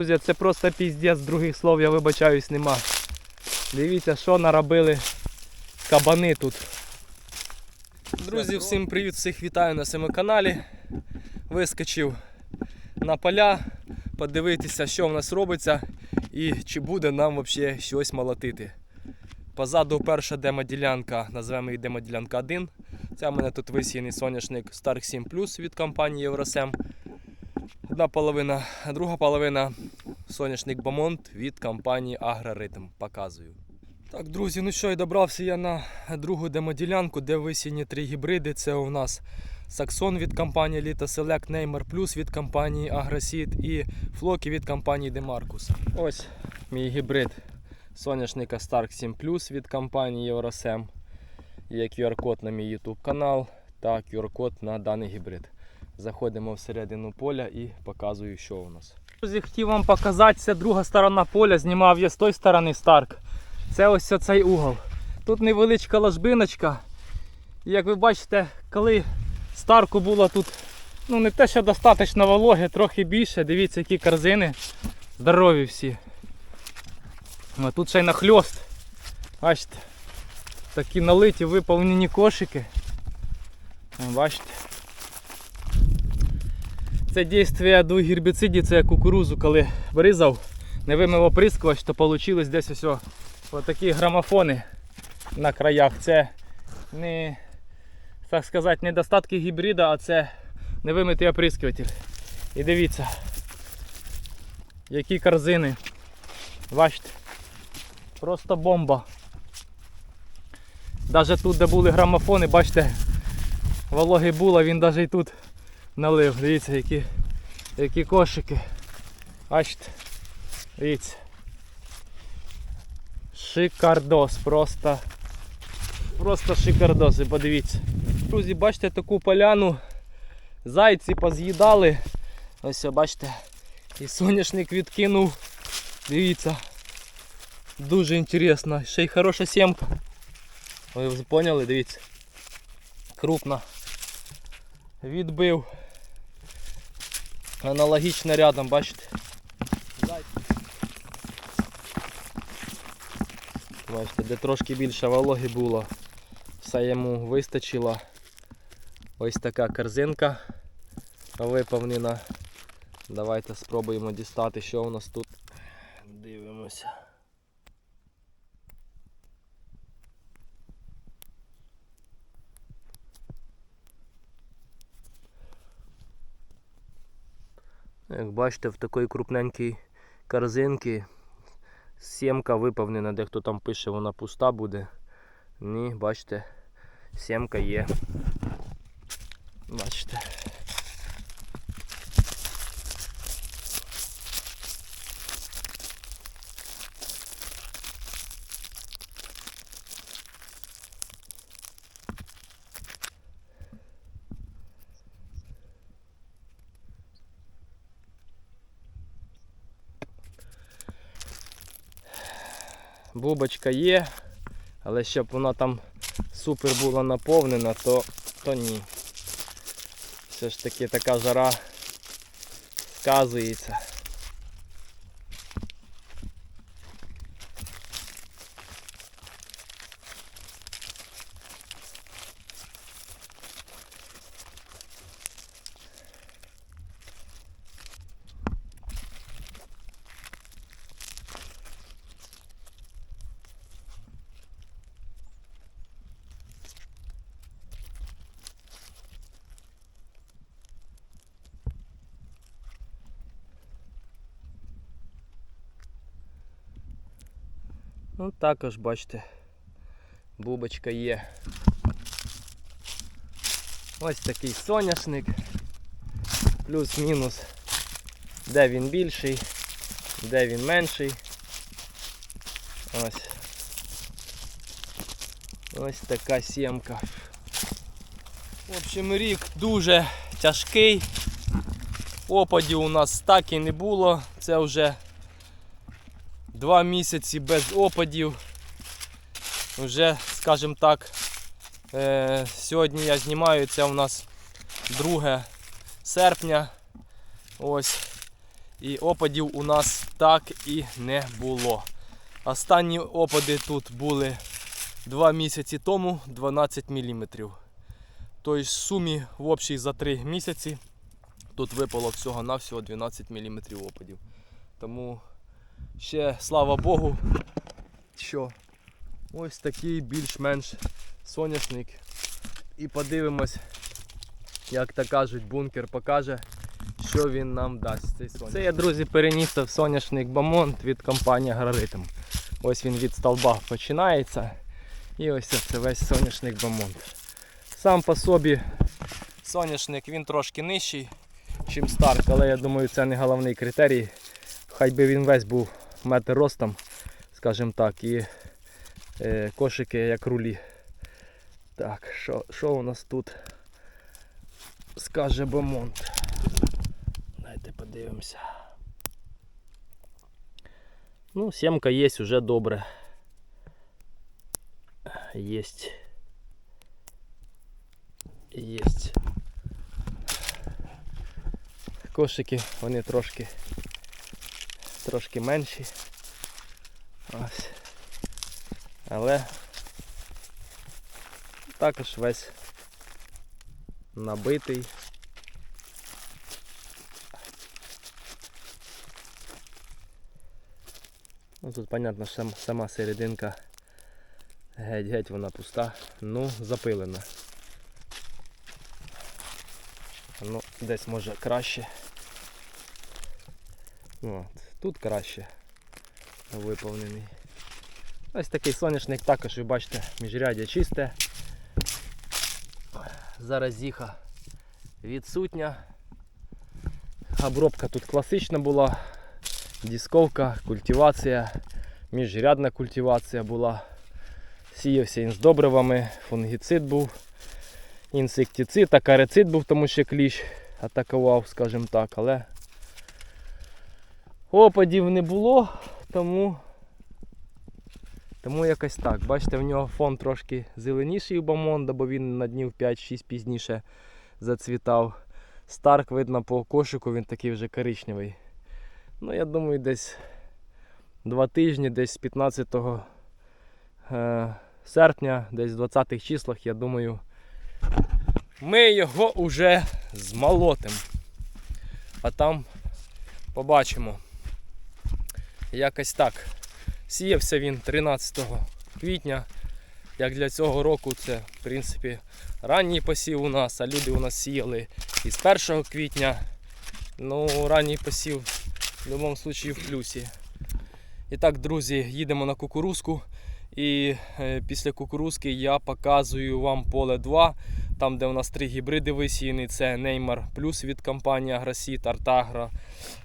Друзі, це просто піздець, других слов я вибачаюсь нема. Дивіться, що наробили кабани тут. Друзі, всім привіт, всіх вітаю на своєму каналі. Вискочив на поля, подивитися, що в нас робиться і чи буде нам взагалі щось молотити. Позаду перша демоділянка, назвемо її демоділянка 1. Це в мене тут висіяний соняшник Stark 7 Plus від компанії Євросем. Одна половина, друга половина соняшник Бамонт від компанії Агроритм. Показую. Так, друзі, ну що, і добрався я на другу демоділянку, де висіяні три гібриди. Це у нас Саксон від компанії Lita Select, Neymar Plus від компанії Agroseed і Флоки від компанії Demarcus. Ось мій гібрид соняшника Stark 7 Plus від компанії Євросем. Є QR-код на мій YouTube канал та QR-код на даний гібрид. Заходимо всередину поля і показую, що у нас. Друзі, хотів вам показати, це друга сторона поля. Знімав я з тої сторони Старк. Це ось цей угол. Тут невеличка ложбиночка. І як ви бачите, коли старку було тут ну не те, що достатньо вологи, трохи більше. Дивіться, які корзини. Здорові всі. А тут ще й нахльост. Бачите, такі налиті виповнені кошики. Бачите. Це дійство до гербіцидів, це я кукурузу, коли вирізав, не вимив оприскувач, то вийшло десь ось отакі грамофони на краях. Це не, так сказати, недостатки гібрида, а це невимитий оприскуватель. І дивіться, які корзини. Бачите, просто бомба. Навіть тут, де були грамофони, бачите, вологи було, він навіть і тут налив. Дивіться, які, які кошики. Бачите? Дивіться. Шикардос, просто. Просто шикардос, ви подивіться. Друзі, бачите таку поляну. Зайці поз'їдали. Ось, бачите, і соняшник відкинув. Дивіться. Дуже інтересно. Ще й хороша сімка. Ви поняли, дивіться. Крупна. Відбив. Аналогічно рядом, бачите? Бачите, де трошки більше вологи було, все йому вистачило. Ось така корзинка виповнена. Давайте спробуємо дістати, що у нас тут. Як бачите, в такій крупненькій корзинці сімка виповнена, де хто там пише, вона пуста буде. Ні, бачите, сімка є. Бачите. Бубочка є, але щоб вона там супер була наповнена, то, то ні. Все ж таки така жара сказується. Ну також бачите, бубочка є. Ось такий соняшник. Плюс-мінус. Де він більший, де він менший. Ось. Ось така сімка. В общем, рік дуже тяжкий. Опадів у нас так і не було. Це вже Два місяці без опадів. Вже, скажімо так, е, сьогодні я знімаю, це у нас 2 серпня. Ось. І опадів у нас так і не було. Останні опади тут були 2 місяці тому 12 мм. Тобто в сумі в общій за 3 місяці тут випало всього-навсього 12 мм опадів. Тому ще слава Богу, що ось такий більш-менш соняшник. І подивимось, як то кажуть, бункер покаже, що він нам дасть. Цей соняшник. Це я, друзі, переніс в соняшник Бамонт від компанії Агроритм. Ось він від столба починається. І ось це весь соняшник Бамонт. Сам по собі соняшник він трошки нижчий, ніж старт, але я думаю, це не головний критерій. Хай би він весь був метр ростом, скажімо так, і е, кошики як рулі. Так, що, що у нас тут скаже Бомонт? Дайте подивимося. Ну, сімка є уже добре. Єсть. Єсть. Кошики, вони трошки трошки менші. Ось. Але також весь набитий. Ну тут понятно, сам, сама серединка геть-геть вона пуста, ну запилена. Ну, десь може краще. От, тут краще виповнений. Ось такий соняшник також, ви бачите, міжрядя чисте. Заразіха відсутня. Обробка тут класична була. Дісковка, культивація, міжрядна культивація була. Сіявся він з добривами, фунгіцид був, інсектицид, акарицид був, тому що кліщ атакував, скажімо так, але опадів не було, тому тому якось так. Бачите, в нього фон трошки зеленіший у Бамонда, бо він на днів 5-6 пізніше зацвітав. Старк, видно, по кошику він такий вже коричневий. Ну, я думаю, десь два тижні, десь з 15 е, серпня, десь в 20-х числах, я думаю, ми його вже змолотимо. А там побачимо. Якось так. Сіявся він 13 квітня. Як для цього року це в принципі ранній посів у нас, а люди у нас сіяли із 1 квітня. Ну, ранній посів в будь-якому випадку в плюсі. І так, друзі, їдемо на кукурузку. І е, після кукурузки я показую вам поле 2, там де у нас три гібриди висіяні. Це Неймар Плюс від компанії Агросіт, Артагра,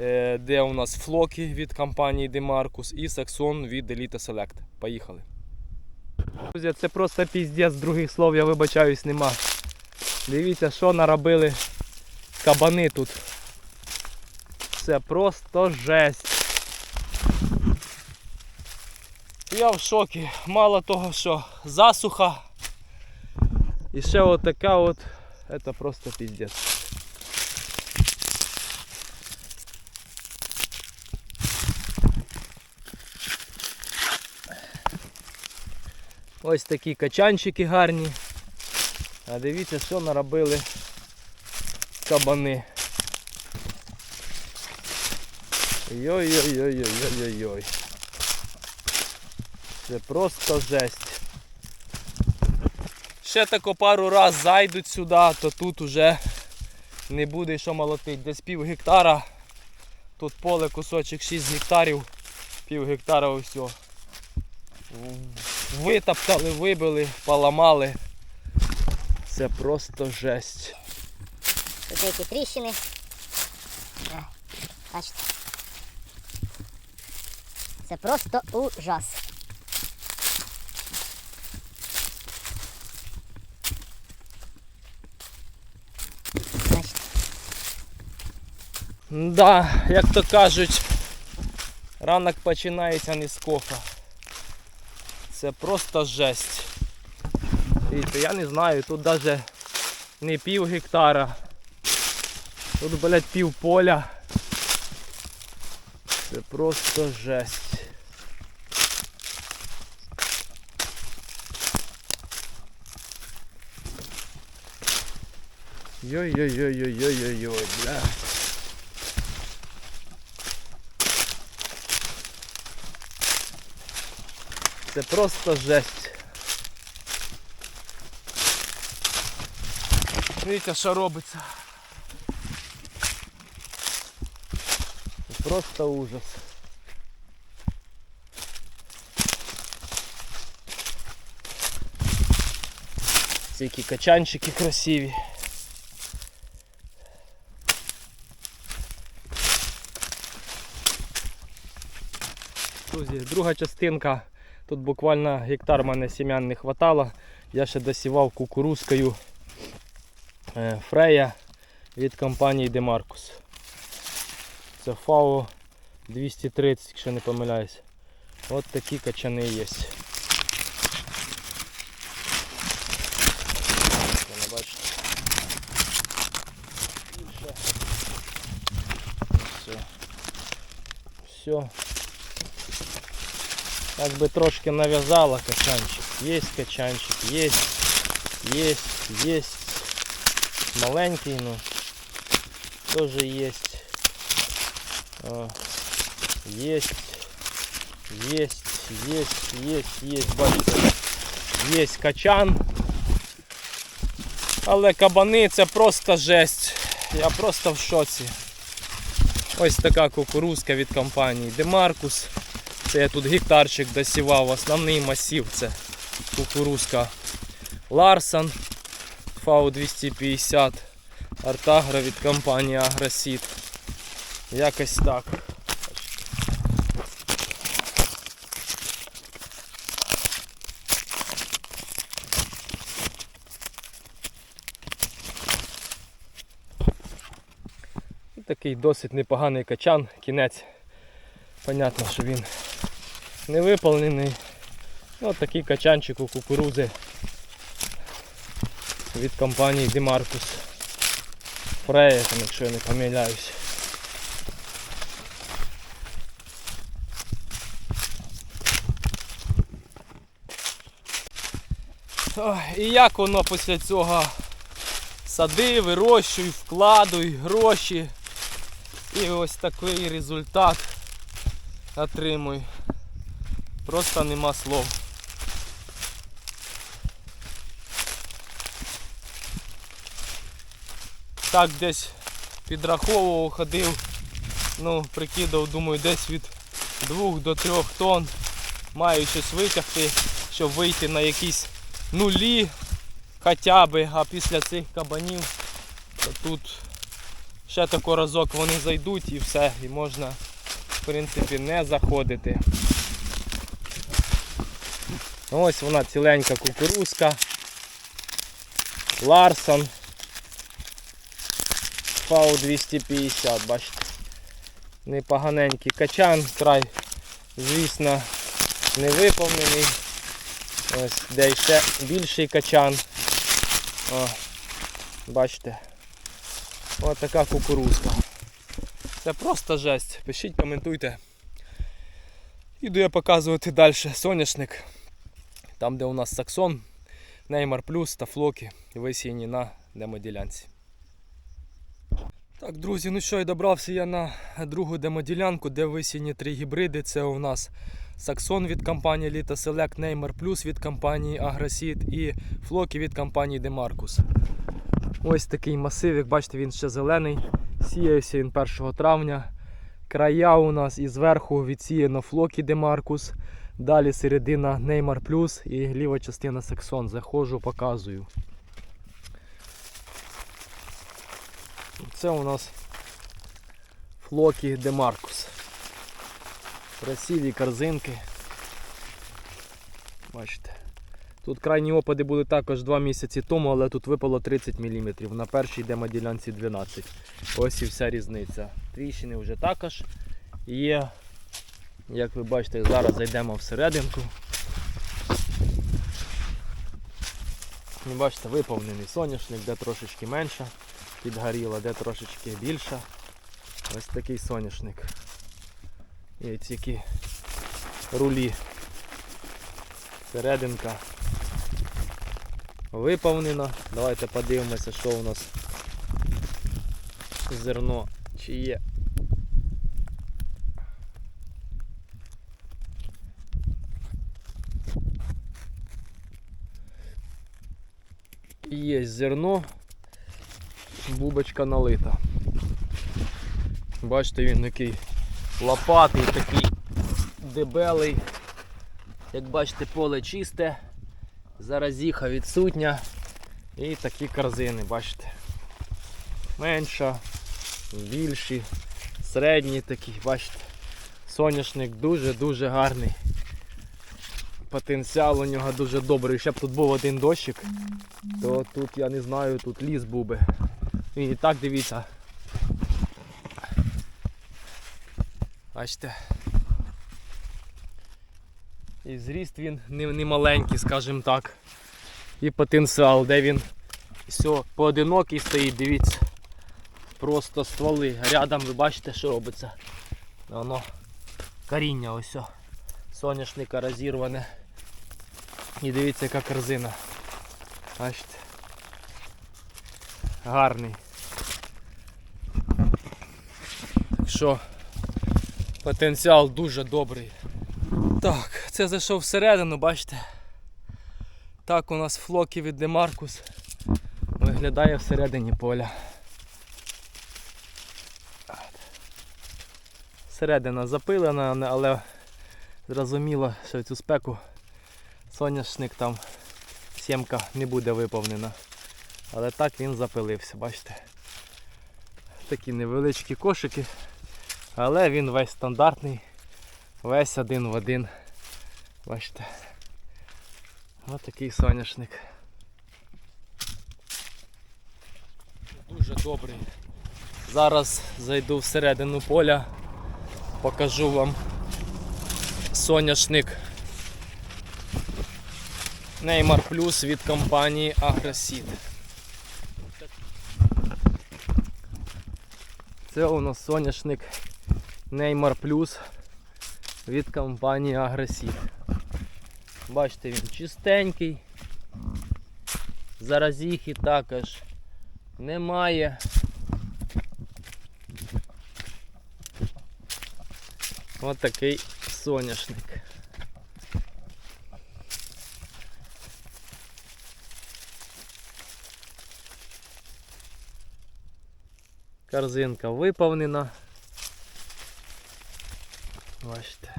е, де у нас Флоки від компанії Демаркус і Саксон від Elite Select. Поїхали. Друзі, це просто піздець, других слов я вибачаюсь нема. Дивіться, що наробили кабани тут. Це просто жесть. Я в шокі. Мало того, що засуха. І ще от така от. Це просто піздець. Ось такі качанчики гарні. А дивіться, що наробили кабани. Йой-йой-йой-йой-йой-йой. Це просто жесть. Ще тако пару раз зайдуть сюди, то тут уже не буде що молотить. Десь пів гектара. Тут поле кусочок 6 гектарів, пів гектара ось. Витоптали, вибили, поламали. Це просто жесть. Тут деякі тріщини. Бачите. Це просто ужас. Бачите. Да, як то кажуть, ранок починається не з кофе. Це просто жесть. Дивіться, я не знаю, тут навіть не пів гектара. Тут, блядь, пів поля. Це просто жесть. Йой-йой-йой-йой-йой-йой, бля. Це просто жесть. Дивіться, що робиться. Це Просто ужас. Ці які качанчики красиві. Друзі, друга частинка. Тут буквально гектар мене сім'ян не хватало. Я ще досівав кукурузкою е, Фрея від компанії Demarcus. Це FAO 230, якщо не помиляюсь. От такі качани є. Все. Все. Так би трошки нав'язала качанчик. Є качанчик, є, є, є. Маленький, ну теж. О, Есть, есть, есть, есть, есть, бачите, є качан. Але кабани це просто жесть. Я просто в шоці. Ось така кукурузка від компанії Demarcus. Це я тут гектарчик досівав, основний масів це кукурузка Larson FAO 250 Артагро від компанії Агросід. Якось так. Такий досить непоганий качан, кінець. Понятно, що він не виповнений. Ну, такий качанчик у кукурузи від компанії Demarcus. Freya, якщо я не помиляюсь. І як воно після цього сади, вирощуй, вкладуй гроші. І ось такий результат отримуй. Просто нема слов. Так десь підраховував, ходив, ну, прикидав, думаю, десь від 2 до 3 тонн маю щось витягти, щоб вийти на якісь нулі хоча б, а після цих кабанів то тут ще тако разок вони зайдуть і все, і можна в принципі не заходити. Ось вона ціленька кукурузка. Ларсон. Фау 250, бачите. Непоганенький качан, край, звісно, не виповнений. Ось де ще більший качан. О, бачите. Ось така кукурузка. Це просто жесть. Пишіть, коментуйте. Іду я показувати далі соняшник. Там, де у нас саксон, Неймар Плюс та флоки висіяні на демоділянці. Так, друзі, ну що, і добрався я на другу демоділянку, де висіяні три гібриди. Це у нас Саксон від компанії Lita Select, Neymar Plus від компанії Agroseed і Флоки від компанії Demarcus. Ось такий масив, як бачите, він ще зелений. Сіявся він 1 травня. Края у нас і зверху відсіяно Флоки Demarcus. Далі середина Neymar Plus і ліва частина Саксон. Заходжу, показую. Це у нас Флоки Demarcus. Красиві корзинки. Бачите. Тут крайні опади були також 2 місяці тому, але тут випало 30 мм. На першій демоділянці 12 Ось і вся різниця. Тріщини вже також є. Як ви бачите, зараз зайдемо всерединку. Ну, Бачите, виповнений соняшник, де трошечки менша, підгоріла, де трошечки більша. Ось такий соняшник. І ці які рулі. Серединка виповнена. Давайте подивимося, що у нас зерно чи є. Є зерно, бубочка налита. Бачите, він такий лопатий, такий дебелий. Як бачите, поле чисте, заразіха відсутня. І такі корзини, бачите. Менша, більші, середні такі, бачите. Соняшник дуже-дуже гарний. Потенціал у нього дуже добрий. Ще б тут був один дощик, то тут я не знаю, тут ліс був би. І так дивіться. Бачите. І зріст він не, не маленький, скажімо так. І потенціал, де він все поодинокий стоїть, дивіться. Просто стволи. Рядом ви бачите, що робиться. Воно коріння ось. Соняшника розірване. І дивіться, яка корзина. Бачите. Гарний. Так потенціал дуже добрий. Так, це зайшов всередину, бачите. Так у нас флоки від Демаркус виглядає всередині поля. Середина запилена, але зрозуміло, що цю спеку соняшник там сімка не буде виповнена. Але так він запилився, бачите. Такі невеличкі кошики, але він весь стандартний, весь один в один. Бачите. Ось такий соняшник. Дуже добрий. Зараз зайду всередину поля, покажу вам соняшник Neymar Plus від компанії Agroseed. Це у нас соняшник Neymar Plus від компанії Agroseed. Бачите, він чистенький. Заразіхи також немає. Ось такий соняшник. Корзинка виповнена. Бачите.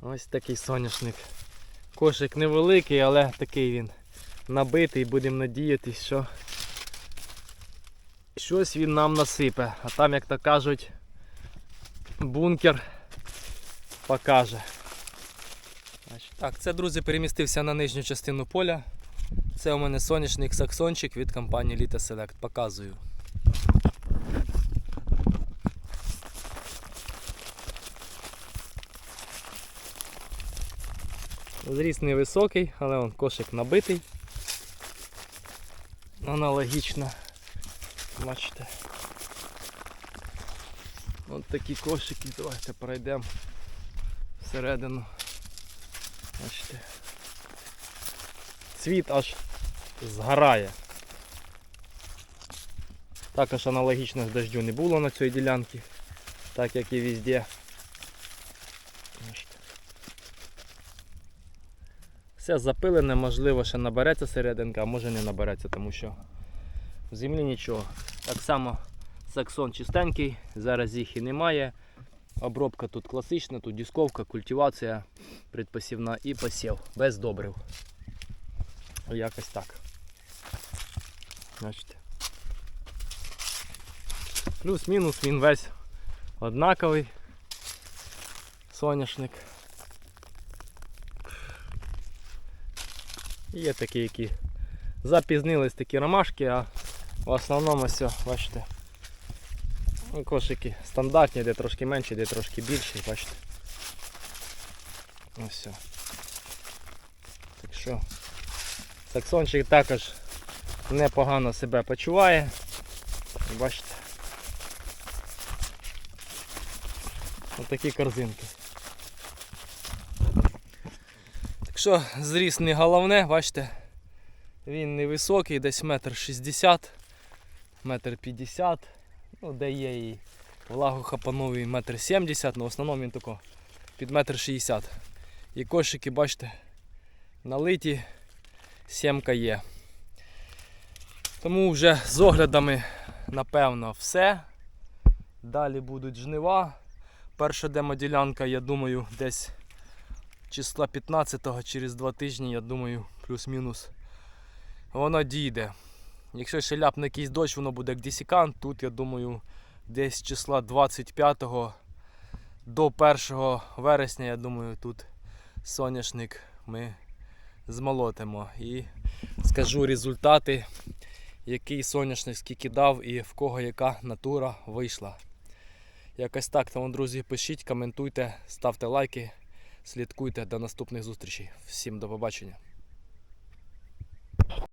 Ось такий соняшник. Кошик невеликий, але такий він набитий. Будемо надіятися, що щось він нам насипе. А там, як то кажуть, бункер покаже. Так, це, друзі, перемістився на нижню частину поля. Це у мене соняшник саксончик від компанії Lita Select. Показую. Зріст невисокий, але он кошик набитий. Аналогічно. Бачите. Ось такі кошики. Давайте пройдемо всередину. Бачите. Цвіт аж згорає. Також аналогічно дождю не було на цій ділянці, так як і везде. Все запилене, можливо, ще набереться серединка, а може не набереться, тому що в землі нічого. Так само саксон чистенький, зараз їх і немає. Обробка тут класична, тут дисковка, культивація предпосівна і посів, без добрив. Якось так. Бачите. Плюс-мінус він весь однаковий. Соняшник. Є такі, які запізнились такі ромашки, а в основному все, бачите. Ну, Кошики стандартні, де трошки менші, де трошки більші, бачите. Ось все. Так що саксончик також непогано себе почуває. Бачите. Отакі корзинки. Так що зріс не головне, бачите, він невисокий, десь метр шістдесят, метр п'ятдесят, ну де є і влагохапановий метр сімдесят, але в основному він тако під метр шістдесят. І кошики, бачите, налиті, сімка є. Тому вже з оглядами, напевно, все. Далі будуть жнива. Перша демоділянка, я думаю, десь числа 15-го через два тижні, я думаю, плюс-мінус. Воно дійде. Якщо ще ляпне якийсь дощ, воно буде як десікант. Тут, я думаю, десь числа 25-го до 1 вересня, я думаю, тут соняшник ми змолотимо. І скажу результати, який соняшник скільки дав і в кого яка натура вийшла. Якось так. Тому, друзі, пишіть, коментуйте, ставте лайки, слідкуйте до наступних зустрічей. Всім до побачення.